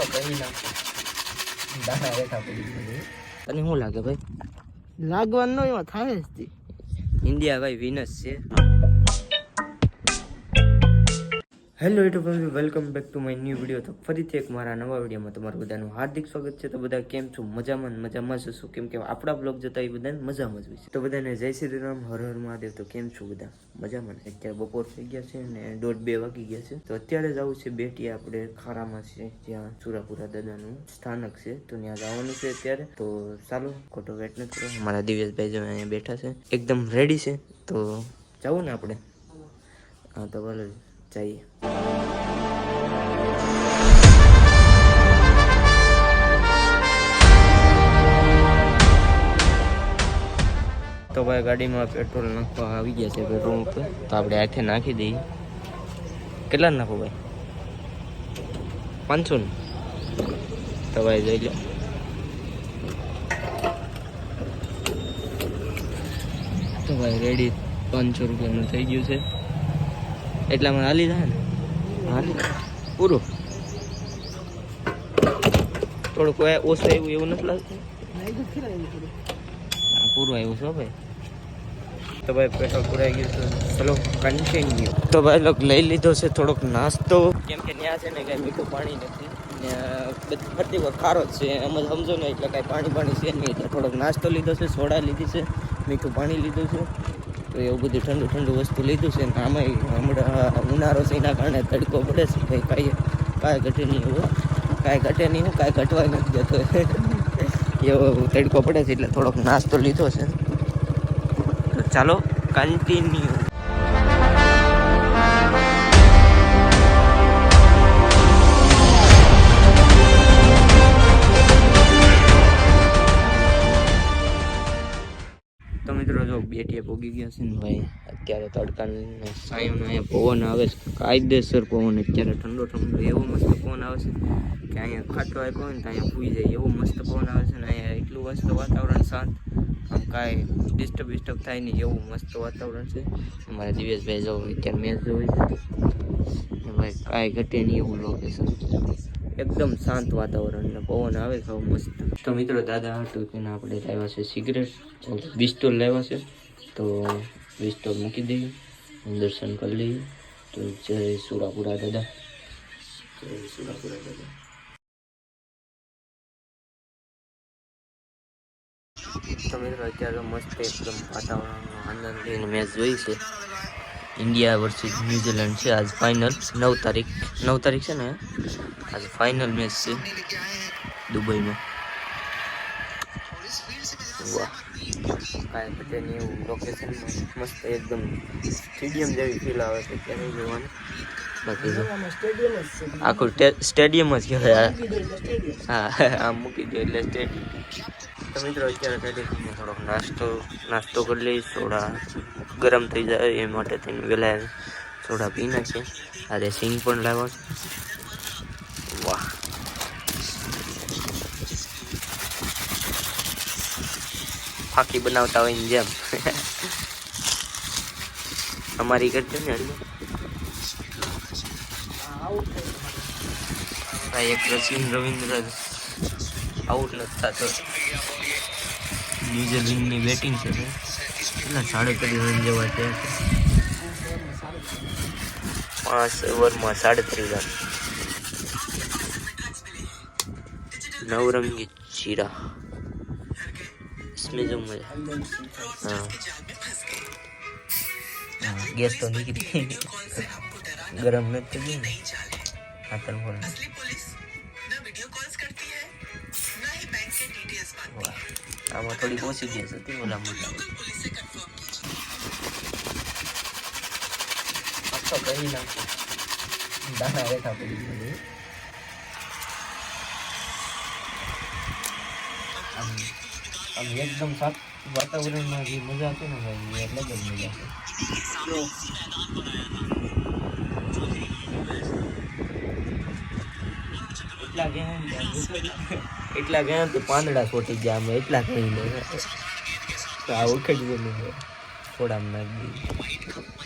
આખો કરી નાખો દાણા રેખા પડી તને શું લાગે ભાઈ લાગવાનું એમાં થાય જ ઇન્ડિયા ભાઈ વિનસ છે hello YouTube family welcome back to my new video તો ફરીથી એક મારા નવા વિડીયોમાં તમારું બધાનું હાર્દિક સ્વાગત છે. તો બધા કેમ છો? મજામાં મજામાં જશો હશો કેમ કે આપણા બ્લોગ જતા એ બધાને મજામાં જ હોય છે. તો બધાને જય શ્રી રામ, હર હર મહાદેવ. તો કેમ છો બધા? મજામાં અત્યારે બપોર થઈ ગયા છે ને દોઢ બે વાગી ગયા છે. તો અત્યારે જવું છે બેટી આપણે ખારામાં છે, જ્યાં સુરાપુરા દાદાનું સ્થાનક છે. તો ત્યાં જવાનું છે અત્યારે. તો ચાલો, ખોટો વેટ નથી કરો. મારા દિવ્યેશભાઈ જો અહીંયા બેઠા છે, એકદમ રેડી છે. તો જવું ને આપણે. હા, તો ભલે જઈએ. તો ભાઈ ગાડીમાં પેટ્રોલ નાખવા આવી ગયા છે પેટ્રોલ ઉપર. તો આપણે હાથે નાખી દઈએ. કેટલા નાખો ભાઈ? પાંચસો ને? તો ભાઈ જોઈ લો. તો ભાઈ રેડી પાંચસો રૂપિયાનું થઈ ગયું છે. એટલામાં હાલી જાય ને? હાલી પૂરું. થોડુંક ઓછું આવ્યું એવું નથી લાગતું? પૂરું આવ્યું છે ભાઈ. તો ભાઈ પેટ્રોલ પુરાઈ ગયું છે. ચલો કન્ટિન્યુ તો ભાઈ લોકો લઈ લીધો છે થોડોક નાસ્તો. કેમ કે ત્યાં છે ને કાંઈ મીઠું પાણી નથી. ત્યાં બધી, ફરતી વખત ખારો જ છે. એમ જ સમજો ને, એટલે કાંઈ પાણી પાણી છે નહીં. એટલે થોડોક નાસ્તો લીધો છે, સોડા લીધી છે, મીઠું પાણી લીધું છે. તો એવું બધું ઠંડુ ઠંડુ વસ્તુ લીધું છે ને આમાં હમણાં ઉનાળો છે, એના કારણે તડકો પડે છે ભાઈ કાંઈ કાંઈ ઘટે નહીં એવું. કાંઈ ઘટે નહીં હું કાંઈ ઘટવા નથી જતો એવો તડકો પડે છે, એટલે થોડોક નાસ્તો લીધો છે. ચાલો કન્ટિન્યુ જો બેટીએ પોગી ગયા છે ને ભાઈ અત્યારે તડકાને સાયનો અહીંયા પવન આવે છે. કાયદેસર પવન અત્યારે ઠંડો ઠંડો એવો મસ્ત પવન આવે છે કે અહીંયા ખાટો આપ્યો હોય ને તો અહીંયા ભૂઈ જાય. એવો મસ્ત પવન આવે છે ને અહીંયા એટલું મસ્ત વાતાવરણ શાંત આમ કાંઈ ડિસ્ટર્બ બિસ્ટર્બ થાય નહીં એવું મસ્ત વાતાવરણ છે. અમારા દિવેશભાઈ જવું અત્યારે મેચ જોઈ ભાઈ કાંઈ ઘટે નહીં એવું લોકેશન એકદમ શાંત વાતાવરણ ને પવન આવે છે મસ્ત. તો મિત્રો, દાદા હતું કે આપણે લાવ્યા છે સિગરેટ. બિસ્ટોલ લાવ્યા છે. તો બિસ્ટોલ મૂકી દઈએ દર્શન કરી લઈએ. તો જય સુરાપુરા દાદા. જય સુરાપુરા દાદા. તમે અત્યારે તો મસ્ત એકદમ વાતાવરણનો આનંદ લઈને મેચ જોઈ છે. ઇન્ડિયા વર્સિસ ન્યુઝીલેન્ડ છે. આજ ફાઇનલ નવ તારીખ. નવ તારીખ છે ને? આજ ફાઇનલ મેચ છે દુબઈમાં. વાહ. કાંઈ નહીં એવું. લોકેશન મસ્ત એકદમ સ્ટેડિયમ જેવી ફીલ આવે છે ત્યારે જોવાનું. બાકી. આખું સ્ટેડિયમ જ કહેવાય. હા, આમ મૂકી દો એટલે સ્ટેડિયમ તો મિત્રો, અત્યારે થોડોક નાસ્તો નાસ્તો કરી લઈશ. સોડા ગરમ થઈ જાય એ માટે થઈને વહેલા સોડા પી નાખીએ. અરે સિંગ પણ લાવો છે. વાહ. ફાકી બનાવતા હોય ને જેમ. અમારી કરજો ને ભાઈ એક રસીન રવિન્દ્ર આઉટ નથી થતો. ન્યુઝીલેન્ડની બેટિંગ છે ભાઈ કેટલા સાડત્રીસ રન જેવા છે પાંચ ઓવરમાં સાડત્રીસ રન નવરંગી ચીરા इसमें जो मजा हाँ हाँ गैस तो निकली गरम में तो नहीं हाँ तर बोल વાહ. આમાં થોડી ઓછી ગેસ હતી ઓલા મોટા આમ એકદમ સાફ વાતાવરણમાં જે મજા છે ને ભાઈ એ જ મજા એટલા ગયા એટલા ગયા તો પાંદડા છોટી ગયા અમે, એટલા કહી લે તો આ વખત થોડા નાખી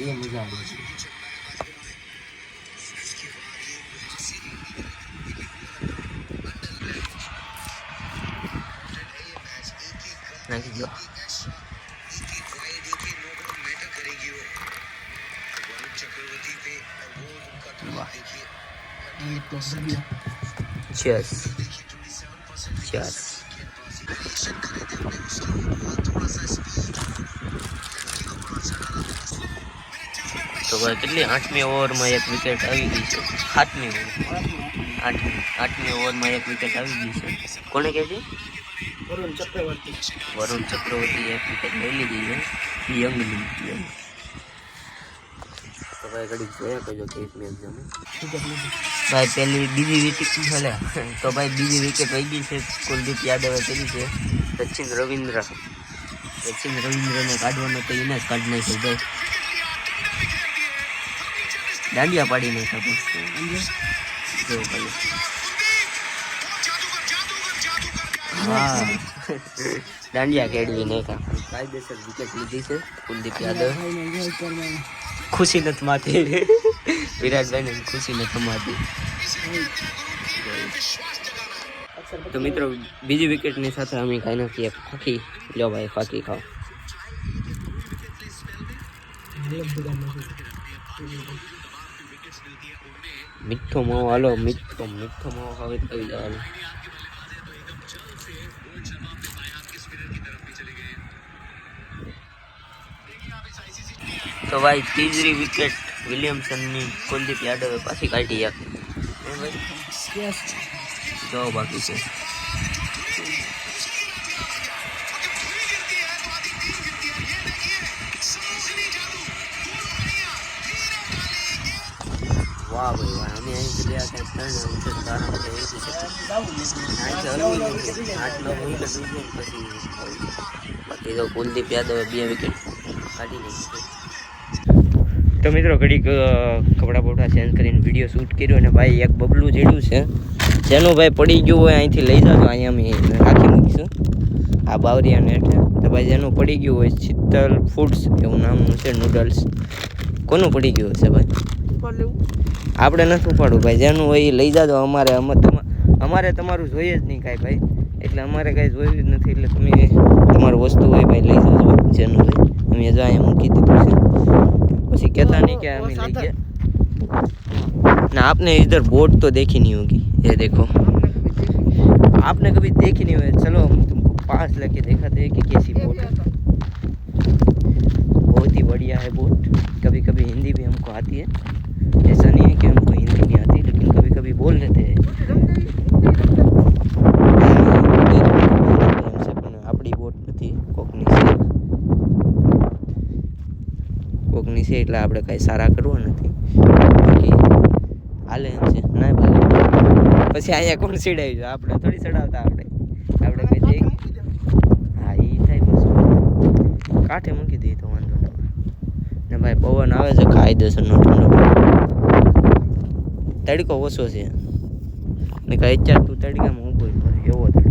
દઈએ વાહ એ મજા આવે છે નાખી દો વાહ Cheers. Cheers. તો ભાઈ કેટલી આઠમી ઓવરમાં એક વિકેટ આવી ગઈ છે? સાતમી આઠમી આઠમી ઓવરમાં એક વિકેટ આવી ગઈ છે. કોને કહે છે? વરુણ ચક્રવર્તી. વરુણ ચક્રવર્તી એક વિકેટ લઈ લીધી છે. યંગ યંગ તો ભાઈ જોયા મેચ જમે ભાઈ પેલી બીજી વિકેટ ભલે તો ભાઈ બીજી વિકેટ વહી ગઈ છે. કુલદીપ યાદવે કરી છે. સચિન રવિન્દ્ર. સચિન રવિન્દ્રને કાઢવાનો તો એને જ કાઢી નાખ્યો ભાઈ. દાંડિયા પાડી નાખ્યા પણ જો ભાઈ હા દાંડિયા કેળવી નાખ્યા કાયદેસર વિકેટ લીધી છે કુલદીપ યાદવ ખુશી નથી માથી વિરાટભાઈને ખુશી નથી માથી તો મિત્રો બીજી વિકેટની સાથે અમે ખાઈ નાખીએ ફાકી લો ભાઈ ફાકી ખાઓ મીઠો માવો, હાલો, મીઠો મીઠો માવો હવે થઈ જવાનો તો ભાઈ, ત્રીજી વિકેટ વિલિયમસનની કુલદીપ યાદવે પાછી કાઢી આપી જો બાકી છે. વાહ ભાઈ વાહ અમે અહીંથી ગયા ત્યાં ત્રણ વિકેટ તારા માટે એસી છે. અહીંથી. આઠ નવ વિકેટ ને પછી બાકી તો કુલદીપ યાદવે બે વિકેટ કાઢી નાખી તો મિત્રો ઘડીક કપડાં બપડા ચેન્જ કરીને વીડિયો શૂટ કર્યો અને ભાઈ એક બબલું જેડ્યું છે. જેનું ભાઈ પડી ગયું હોય અહીંથી લઈ જાજો અહીંયા અમે રાખી મૂકીશું. આ બાવરિયા નેટ તો ભાઈ જેનું પડી ગયું હોય શીતલ ફૂડ્સ એવું નામનું છે નૂડલ્સ કોનું પડી ગયું હશે ભાઈ? આપણે નથી ઉપાડવું ભાઈ જેનું હોય એ લઈ જાજો અમારે અમે તમા- અમારે તમારું જોઈએ જ નહીં કાંઈ ભાઈ એટલે અમારે કાંઈ જોયું જ નથી એટલે તમે તમારું વસ્તુ હોય ભાઈ લઈ જાજો જેનું હોય અમે જો અહીંયા મૂકી દીધું છે પછી કહેતા નહીં કે वो- वो અમે લઈ साथ- ગયા ना आपने इधर बोर्ड तो देखी नहीं होगी ये देखो आपने कभी देखी नहीं होगी चलो हम तुमको पास लेके दिखाते हैं कि कैसी बोट है बहुत ही बढ़िया है बोट कभी कभी हिंदी भी हमको आती है ऐसा नहीं है कि हमको हिंदी नहीं आती लेकिन कभी कभी बोल लेते हैं हमसे પણ આપણી બોટ નથી કોકની છે કોકની છે એટલે આપણે કાંઈ સારા કરવા નથી બાકી હાલે એમ છે ના ભાઈ પછી અહીંયા કોણ સીડાવી છે આપણે થોડી ચડાવતા આપણે આપણે કઈ જઈ હા એ થાય બસ કાંઠે મૂકી દઈએ તો વાંધો ના આવે. ને ભાઈ પવન આવે છે કાયદેસરનો ઠંડો તડકો ઓછો છે. ને કાંઈ અત્યારે તું તડકામાં ઊભો એવો તડકો.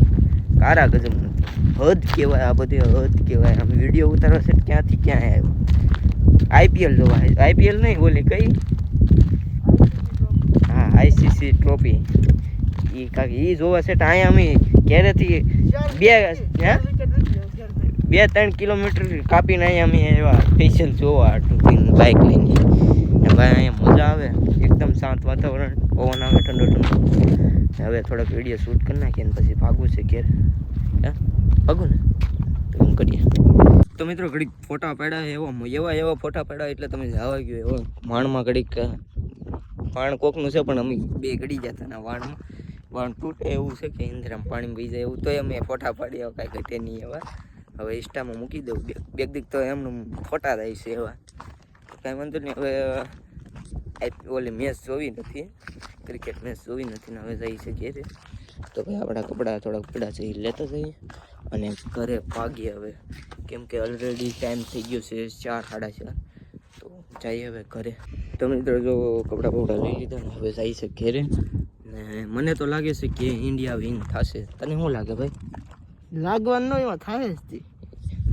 કારા ગજબ હદ કહેવાય આ બધી, હદ કહેવાય. આમ વીડિયો ઉતારવા છે ક્યાંથી ક્યાં આવ્યો? આઈપીએલ જોવા આઈપીએલ નહીં બોલી કઈ? હા, આઈસીસી ટ્રોફી. એ કાંક એ જોવા છે અહીંયા અમે ક્યારેથી બે બે, ત્રણ કિલોમીટર કાપીને અહીંયા અમે એવા પેશન્ટ જોવા બાઇક લઈને. ભાઈ, અહીંયા મજા આવે. એકદમ શાંત વાતાવરણ, પવન આવે, ઠંડો ઠંડો. હવે થોડાક વીડિયો શૂટ કરી નાખીએ ને પછી ભાગવું છે ઘેર. હે? ભાગું ને? તો એમ કરીએ. તો મિત્રો ઘડીક ફોટા પાડ્યા એવો એવા એવા ફોટા પાડ્યા એટલે તમે જવા ગયો. એવો વાણમાં ઘડીક વાણ કોકનું છે, પણ અમે બે ઘડી જતા ના વાણમાં. વાણ તૂટે એવું છે કે ઇન્દ્રામ પાણી પી જાય એવું તોય અમે ફોટા પાડ્યા કાંઈ ઘટે નહીં એવા. હવે ઇન્સ્ટામાં મૂકી દઉં. બે બે દીક તો એમનું ફોટા થાય છે એવા. કાંઈ વાંધો નહીં. હવે ઓલી મેચ જોવી નથી. ક્રિકેટ મેચ જોવી નથી ને હવે જઈ શકીએ છીએ. તો ભાઈ આપણા કપડાં થોડાક પડ્યા છે એ લેતા જઈએ. અને ઘરે ભાગીએ હવે. કેમ કે ઓલરેડી ટાઈમ થઈ ગયો છે ચાર સાડા ચાર. તો જઈએ હવે ઘરે. તો મિત્રો જો કપડાં બપડા લઈ લીધા ને હવે જઈ છે ઘેરે ને મને તો લાગે છે કે ઇન્ડિયા વિન થશે. તને શું લાગે ભાઈ? લાગવાનું એમાં થાય જ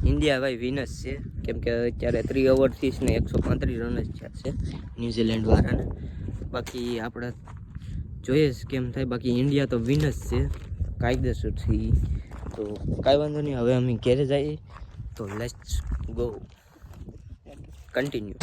ઇન્ડિયા ભાઈ વિનસ છે. કેમ કે અત્યારે ત્રી ઓવરથી ને એકસો પાંત્રીસ રન જ થયા છે ન્યૂઝીલેન્ડ વાળાને. બાકી આપણે જોઈએ છે કેમ થાય. બાકી ઇન્ડિયા તો વિનસ છે. કાયદેસરથી તો કાંઈ વાંધો નહીં. હવે અમે ઘેરે જઈએ. તો લેટ્સ ગો કન્ટિન્યુ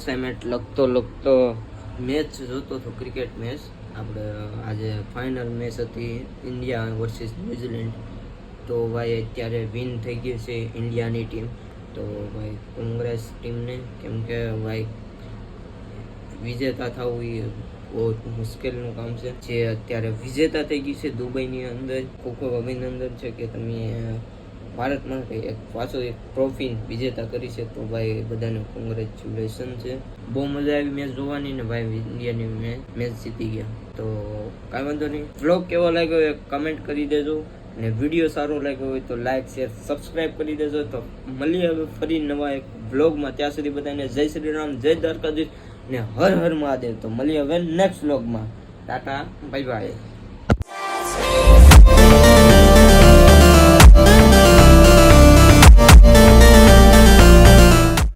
અસાઇનમેન્ટ લખતો લખતો મેચ જોતો હતો ક્રિકેટ મેચ આપણે આજે ફાઇનલ મેચ હતી ઇન્ડિયા વર્સિસ ન્યૂઝીલેન્ડ તો ભાઈ અત્યારે વિન થઈ ગઈ છે ઇન્ડિયાની ટીમ તો ભાઈ કોંગ્રેસ ટીમને કેમ કે ભાઈ વિજેતા થવું એ બહુ મુશ્કેલનું કામ છે. જે અત્યારે વિજેતા થઈ ગઈ છે દુબઈની અંદર. ખૂબ ખૂબ અભિનંદન છે કે તમે ભારતમાં એક પાછો એક ટ્રોફી વિજેતા કરી છે તો ભાઈ બધાને કોંગ્રેચ્યુલેશન છે. બહુ મજા આવી મેચ જોવાની ને ભાઈ ઇન્ડિયાની મેચ જીતી ગયા. તો કાંઈ વાંધો નહીં. વ્લોગ કેવો લાગ્યો એ કમેન્ટ કરી દેજો અને વીડિયો સારો લાગ્યો હોય તો લાઈક શેર સબસ્ક્રાઈબ કરી દેજો. તો મળીએ હવે ફરી નવા એક બ્લોગમાં ત્યાં સુધી બધાને જય શ્રી રામ, જય દ્વારકાધીશ ને હર હર મહાદેવ. તો મળીએ હવે નેક્સ્ટ વ્લોગમાં ટાટા બાય બાય.